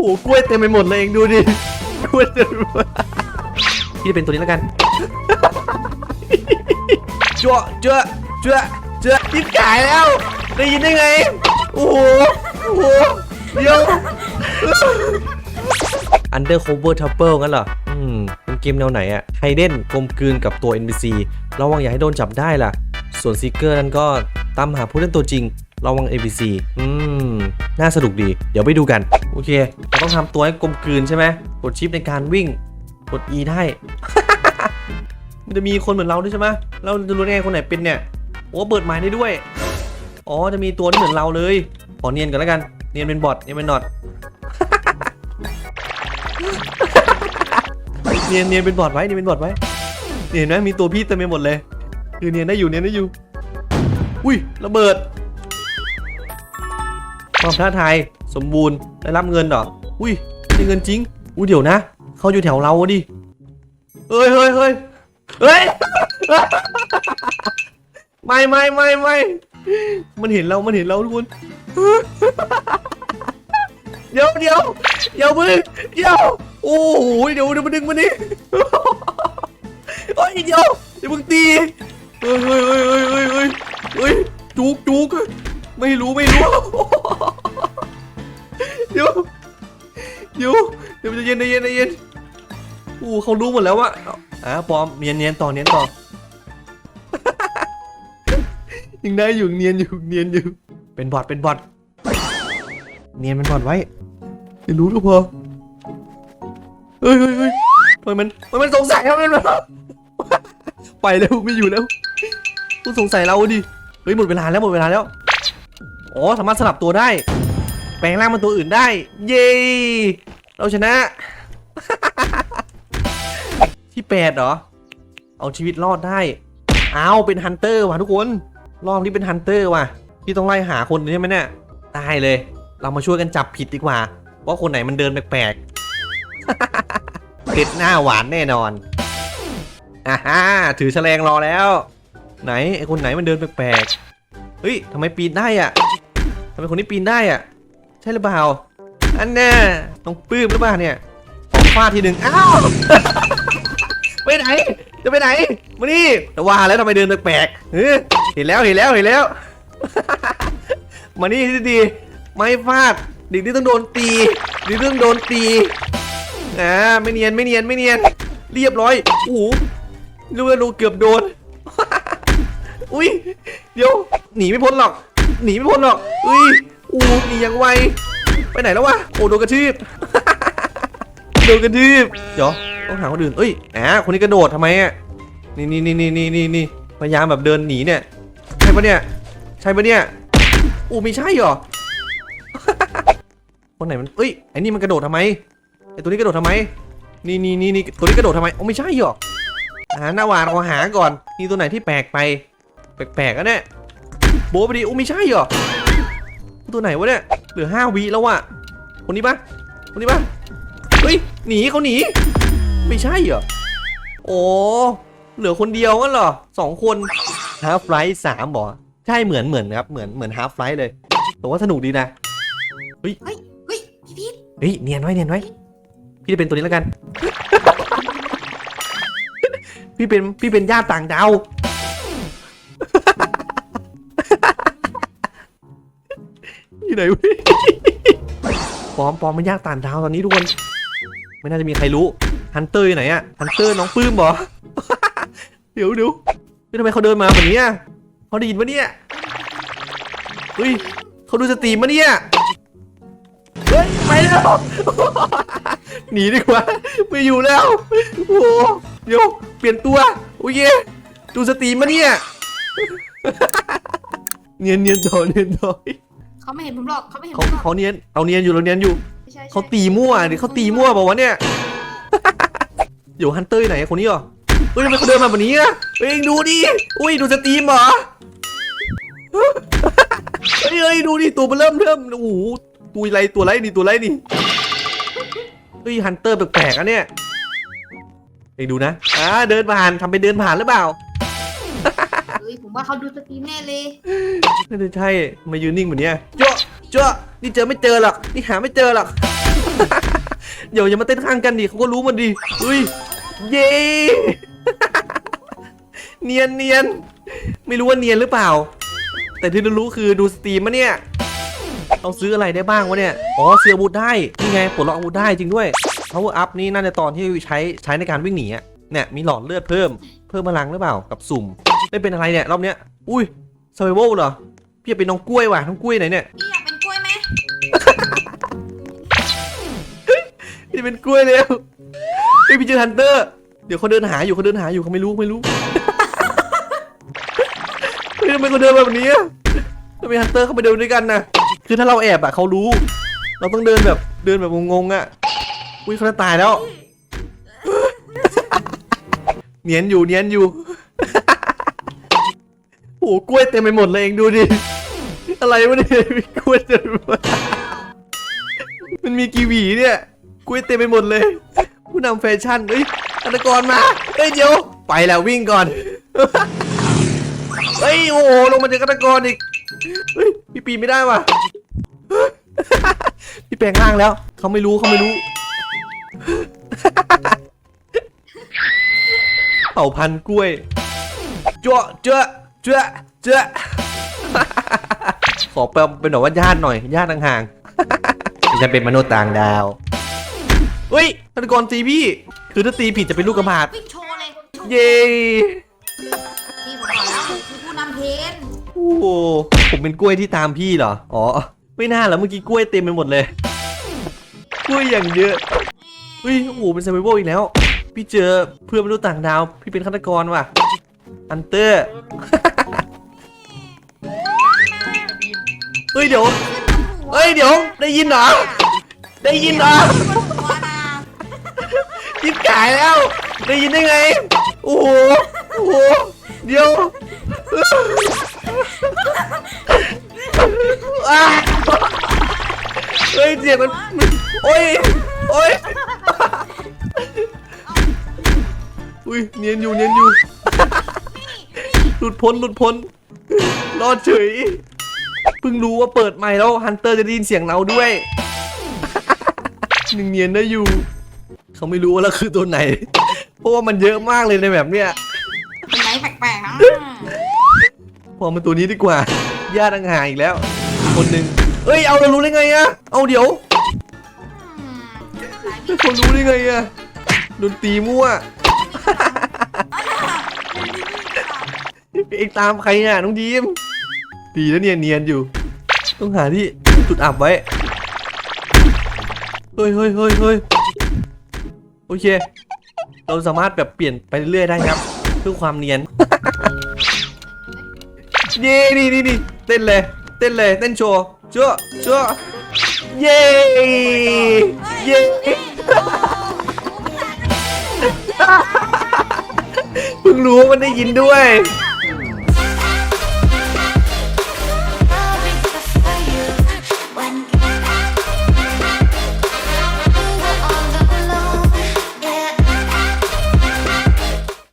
โอ้โหกล้วยเต็มไปหมดเลยเองดูดิกล้วยเต็มไปหมดพี่จะเป็นตัวนี้แล้วกันเจ้าเจ้าเจ้าเจ้าพี่ขายแล้ว ได้ยินได้ไง โอ้โห โอ้โหเดี๋ยว Undercover Trouble งั้นเหรอ อืมเป็นเกมแนวไหนอะไฮเดนกลมกลืนกับตัว NPC ระวังอย่าให้โดนจับได้ล่ะ ส่วนซีเกอร์นั้นก็ตามหาผู้เล่นตัวจริง ระวัง NPC อืม น่าสนุกดี เดี๋ยวไปดูกัน โอเค เราต้องทำตัวให้กลมกลืนใช่ไหม กดชิปในการวิ่ง กด E ได้ มันจะมีคนเหมือนเราด้วยใช่ไหมเราจะรู้ได้ไงคนไหนเป็นเนี่ย โอ้ เปิดไม้ได้ด้วย อ๋อ จะมีตัวที่เหมือนเราเลย ขอเนียนกันแล้วกัน เนียนเป็นบอทเนียนเป็นนอตเนียนเนียนเป็นบอดไว้เนียนเป็นบอดไว้เนี่ยเห็นไหมมีตัวพี่เต็มไปหมดเลย คือเนียนได้อยู่เนียนได้อยู่ อุ้ยระเบิด ความท้าทายสมบูรณ์ได้รับเงินเหรอ อุ้ยได้เงินจริง อุ้ยเดี๋ยวนะ เขาอยู่แถวเราดิ เฮ้ยเฮ้ยเฮ้ยเฮ้ยไม่ไม่ไม่ไม่มันเห็นเรา มันเห็นเราทุกคน เดี๋ยวเดี๋ยวเดี๋ยวมึงเดี๋ยว โอ้โหเดี๋ยวเดี๋ยวมาดึงมานี่โอ้ยเดี๋ยวเดี๋ยวมึงตี เฮ้ยเฮ้ยเฮ้ยเฮ้ยเฮ้ยจุกจุกไม่รู้ไม่รู้ ยวเดี๋ยวเดี๋ยวจะเย็นใจเย็นใจเย็นโอ้เขารู้หมดแล้วว่าอะปลอมเนียนเนียนต่อเนียนต่อยังได้อยู่เนียนอยู่เนียนอยู่ เป็นบอทเป็นบอทเนียนเป็นบอทไว้ไม่รู้ก็พอเฮ้ยเฮ้ยเฮ้ยทำไมมันมันสงสัยทำไมมันไปแล้วไม่อยู่แล้วต้องสงสัยเราดิเฮ้ยหมดเวลาแล้วหมดเวลาแล้ว อ๋อสามารถสลับตัวได้ แปลงร่างเป็นตัวอื่นได้ เย้เราชนะ ที่แปดเหรอ เอาชีวิตรอดได้ เอาเป็นฮันเตอร์ว่ะทุกคน รอบนี้เป็นฮันเตอร์ว่ะ พี่ต้องไล่หาคนใช่ไหมเนี่ยได้เลย เรามาช่วยกันจับผิดดีกว่า ว่าคนไหนมันเดินแปลกๆเผ็ดหน้าหวานแน่นอนอ่าฮะถือแฉลงรอแล้ว ไหนไอคนไหนมันเดินแปลกๆ เฮ้ยทำไมปีนได้อะ ไมคนนี้ปีนได้อะใช่หรือเปล่า อันแน่ต้องปื้มหรือเปล่าเนี่ยขอฟาดทีหนึ่งอ้าวไปไหน จะไปไหน มานี่แต่ว่าแล้วทำไมเดินแปลกๆเห็นแล้วเห็นแล้วเห็นแล้ว มานี่ที่ดีไม่ฟาดเด็กที่ต้องโดนตีเด็กที่ต้องโดนตีอ่าไม่เนียนไม่เนียนไม่เนียน เรียบร้อยโอ้โหลูกลูกเกือบโดน อุ้ยเดี๋ยวหนีไม่พ้นหรอก หนีไม่พ้นหรอกอุ้ยอู้หนีอย่างไว ไปไหนแล้ววะ โอ้โดนกระทืบโดนกระทืบเดี๋ยวต้องหาคนอื่นเอ้ยอ่าคนนี้กระโดดทำไมอะนี่นี่นี่นี่นี่นี่นี่พยายามแบบเดินหนีเนี่ย ใช่ปะเนี่ย ใช่ปะเนี่ย อู้ไม่ใช่หรอ คนไหนมันเอ้ย ไอ้นี่มันกระโดดทำไม ไอ้ตัวนี้กระโดดทำไม นี่นี่นี่นี่ตัวนี้กระโดดทำไมโอ้ไม่ใช่หรอหาหน้าหวานเราหาก่อน มีตัวไหนที่แปลกไป แปลกๆอะเนี่ย โบะไปดิโอ้ไม่ใช่เหรอตัวไหนวะเนี่ยเหลือห้าวิแล้วอะคนนี้ปะคนนี้ปะเฮ้ยหนีเขาหนี ไม่ใช่เหรอโอ้เหลือคนเดียวงั้นเหรอสองคนฮาร์ฟไลท์สามบอใช่เหมือนเหมือนครับเหมือนเหมือนฮาร์ฟไลท์เลยแต่ว่าสนุกดีนะเฮ้ยพี่พีทเฮ้ยเนียนไว้เนียนไว้พี่จะเป็นตัวนี้แล้วกัน พี่เป็นพี่เป็นญาติต่างดาว อยู่ไหนวะปลอมปลอมเป็นญาติต่างดาวตอนนี้ทุกคน ไม่น่าจะมีใครรู้ฮันเตอร์อยู่ไหนอะฮันเตอร์น้องปื้มเหรอเดี๋ยวเดี๋ยวเฮ้ยทำไมเขาเดินมาแบบนี้อะเขาได้ยินปะเนี่ยเฮ้ยเขาดูสตรีมปะเนี่ยเฮ้ยไปแล้วหนีดีกว่าไม่อยู่แล้วโอ้โหเดี๋ยวเปลี่ยนตัวโอเคดูสตรีมมาเนี่ยเนียนเนียนต่อเนียนต่อ เขาไม่เห็นผมหรอกเขาไม่เห็นผเขามหรอกเขาเนียนเอาเนียนอยู่เราเนียนอยู่ไม่ใช่เขาตีมั่วหรือเขาตีมั่วเปล่าวะเนี่ยเดี๋ยวฮันเตอร์อยู่ไหนคนนี้เหรอเฮ้ยทำไมเขาเดินมาแบบนี้อะเฮ้ยดูดิอุ้ยดูสตรีมเหรอ เฮ้ยเฮ้ยดูดิตัวมันเริ่มเริ่มโอ้โหตัวอะไรตัวไรนี่ตัวไรนี่เฮ้ยฮันเตอร์แปลกๆอะเนี่ยเองดูนะอ่าเดินผ่านทำเป็นเดินผ่านหรือเปล่าเฮ้ย ผมว่าเขาดูสตรีมแน่เลยไม่ได้ใช่มายืนนิ่งแบบเนี้ยเจ้าเจ้านี่เจอไม่เจอหรอกนี่หาไม่เจอหรอก เดี๋ยวอย่ามาเต้นข้างกันดิเขาก็รู้มันดิอุ้ยเย้ เนียนเนียนไม่รู้ว่าเนียนหรือเปล่า แต่ที่รู้ๆคือดูสตรีมมะเนี่ยเราซื้ออะไรได้บ้างวะเนี่ย อ๋อซื้ออาวุธได้นี่ไงปลดล็อกอาวุธได้จริงด้วย power up นี่น่าจะตอนที่ใช้ใช้ในการวิ่งหนีอะเนี่ยมีหลอดเลือดเพิ่ม เพิ่มพลังหรือเปล่ากับสุ่ม ได้เป็นอะไรเนี่ยรอบเนี้ย อุ้ย survival เหรอ พี่อยากเป็นน้องกล้วยว่ะ น้องกล้วยไหนเนี่ย พี่อยากเป็นกล้วยไหมพี่เป็นกล้วยแล้วเฮ้ยพี่เจอฮันเตอร์ เดี๋ยวเขาเดินหาอยู่เขาเดินหาอยู่เขาไม่รู้ไม่รู้เฮ้ยทำไมเขาเดินแบบนี้อะทำไมฮันเตอร์เขาไปเดินด้วยกันนะคือถ้าเราแอบอะเขารู้ เราต้องเดินแบบเดินแบบงงๆอะอุ้ยเขาจะตายแล้ว เนียนอยู่เนียนอยู่ โอ้โหกล้วยเต็มไปหมดเลยเองดูดิ อะไรวะเนี่ยมีกล้วยเต็มไปหมดมันมีกีวีเนี่ย กล้วยเต็มไปหมดเลย ผู้นำแฟชั่นเฮ้ยธนกรมา เฮ้ยเดี๋ยว ไปแล้ววิ่งก่อน เฮ้ยโอ้โหลงมาเจอฆาตกรอีก เฮ้ยพี่ปีไม่ได้ว่ะ พี่แปลงร่างแล้ว เขาไม่รู้เขาไม่รู้เผ่าพันธุ์กล้วยเจ้าเจ้า เจ้าเจ้าขอเป็นเป็นแบบว่าญาติหน่อยญาติห่างๆจะเป็นมนุษย์ต่างดาวเฮ้ยธนกรตีพี่ คือถ้าตีผิดจะเป็นลูกกระบาดวิ่งโชว์เลยโชว์เย้พี่ผมบอกแล้วผมคือผู้นำเทรนโอ้โหผมเป็นกล้วยที่ตามพี่เหรอ อ๋อ ไม่น่าแล้วเมื่อกี้กล้วยเต็มไปหมดเลย กล้วยอย่างเยอะเฮ้ยโอ้โหเป็น s ซ r v เ a l อีกแล้ว พี่เจอเพื่อนมนุษย์ต่างดาว พี่เป็นฆาตกรว่ะ อันเตอร์ เดี๋ยว เฮ้ยเดี๋ยว ได้ยินเหรอ ได้ยินเหรอยิบขายแล้ว ได้ยินได้ไง โอ้โห โอ้โห เดี๋ยวเฮ้ยเสียงมันมันโอ้ย โอ้ย อุ้ยเนียนอยู่เนียนอยู่ หลุดพ้นหลุดพ้น รอดเฉย เพิ่งรู้ว่าเปิดไมค์แล้วฮันเตอร์จะได้ยินเสียงเราด้วย หนึ่งเนียนได้อยู่ เขาไม่รู้ว่าเราคือตัวไหน เพราะว่ามันเยอะมากเลยในแบบเนี้ยเป็นไรแปลกๆนะพอมันตัวนี้ดีกว่า ญาติต่างหากอีกแล้ว คนหนึ่งเอ้ย เอาเรารู้ได้ไงอะเอาเดี๋ยวอืมสายวิ่งเขารู้ได้ไงอะโดนตีมั่วเอกตามใครอะน้องดีม ดีแล้วเนียนเนียนอยู่ ต้องหาที่จุดอับไว้ เฮ้ยเฮ้ยเฮ้ยเฮ้ยโอเค เราสามารถแบบเปลี่ยนไปเรื่อยๆได้ครับ เพื่อความเนียน เย้นี่นี่นี่เต้นเลย เต้นเลยเต้นโชว์โชว์โชว์เย้เย้เพิ่งรู้ว่ามันได้ยินด้วย